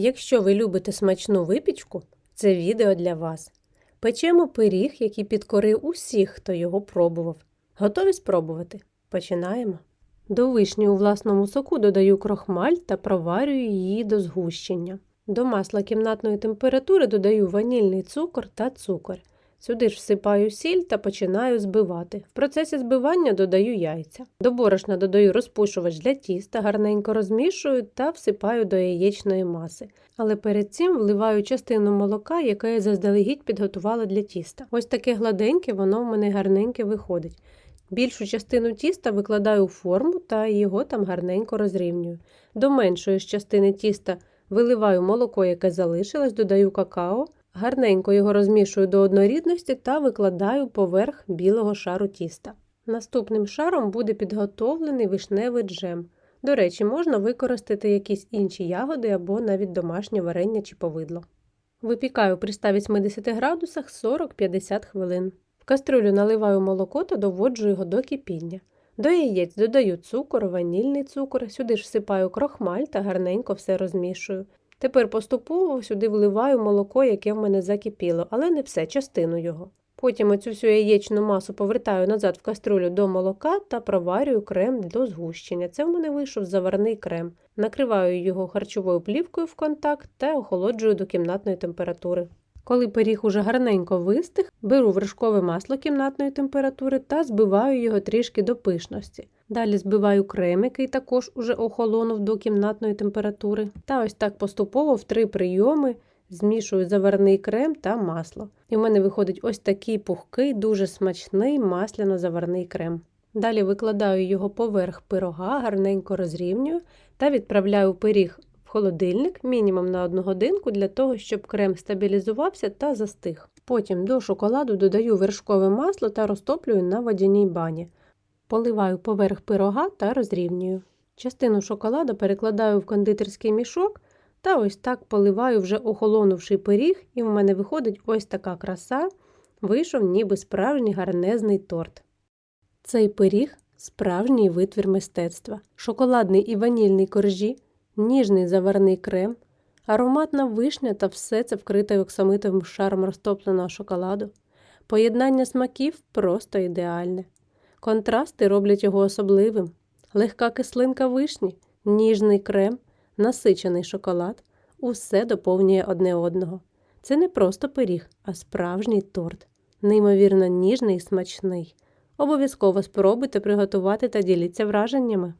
Якщо ви любите смачну випічку, це відео для вас. Печемо пиріг, який підкорив усіх, хто його пробував. Готові спробувати? Починаємо. До вишні у власному соку додаю крохмаль та проварюю її до згущення. До масла кімнатної температури додаю ванільний цукор та цукор. Сюди ж всипаю сіль та починаю збивати. В процесі збивання додаю яйця. До борошна додаю розпушувач для тіста, гарненько розмішую та всипаю до яєчної маси. Але перед цим вливаю частину молока, яке я заздалегідь підготувала для тіста. Ось таке гладеньке, воно в мене гарненьке виходить. Більшу частину тіста викладаю у форму та його там гарненько розрівнюю. До меншої ж частини тіста виливаю молоко, яке залишилось, додаю какао. Гарненько його розмішую до однорідності та викладаю поверх білого шару тіста. Наступним шаром буде підготовлений вишневий джем. До речі, можна використати якісь інші ягоди або навіть домашнє варення чи повидло. Випікаю при 180 градусах 40-50 хвилин. В кастрюлю наливаю молоко та доводжу його до кипіння. До яєць додаю цукор, ванільний цукор, сюди ж всипаю крохмаль та гарненько все розмішую. Тепер поступово сюди вливаю молоко, яке в мене закипіло, але не все, частину його. Потім оцю всю яєчну масу повертаю назад в каструлю до молока та проварюю крем до згущення. Це в мене вийшов заварний крем. Накриваю його харчовою плівкою в контакт та охолоджую до кімнатної температури. Коли пиріг уже гарненько вистиг, беру вершкове масло кімнатної температури та збиваю його трішки до пишності. Далі збиваю крем, який також уже охолонув до кімнатної температури. Та ось так поступово в три прийоми змішую заварний крем та масло. І в мене виходить ось такий пухкий, дуже смачний масляно-заварний крем. Далі викладаю його поверх пирога, гарненько розрівнюю та відправляю пиріг в холодильник мінімум на одну годинку для того, щоб крем стабілізувався та застиг. Потім до шоколаду додаю вершкове масло та розтоплюю на водяній бані. Поливаю поверх пирога та розрівнюю. Частину шоколаду перекладаю в кондитерський мішок та ось так поливаю вже охолонувший пиріг, і в мене виходить ось така краса. Вийшов ніби справжній гарнезний торт. Цей пиріг справжній витвір мистецтва, шоколадний і ванільний коржі, ніжний заварний крем, ароматна вишня та все це вкрите оксамитовим шаром розтопленого шоколаду. Поєднання смаків просто ідеальне. Контрасти роблять його особливим. Легка кислинка вишні, ніжний крем, насичений шоколад усе доповнює одне одного. Це не просто пиріг, а справжній торт, неймовірно ніжний і смачний. Обов'язково спробуйте приготувати та діліться враженнями.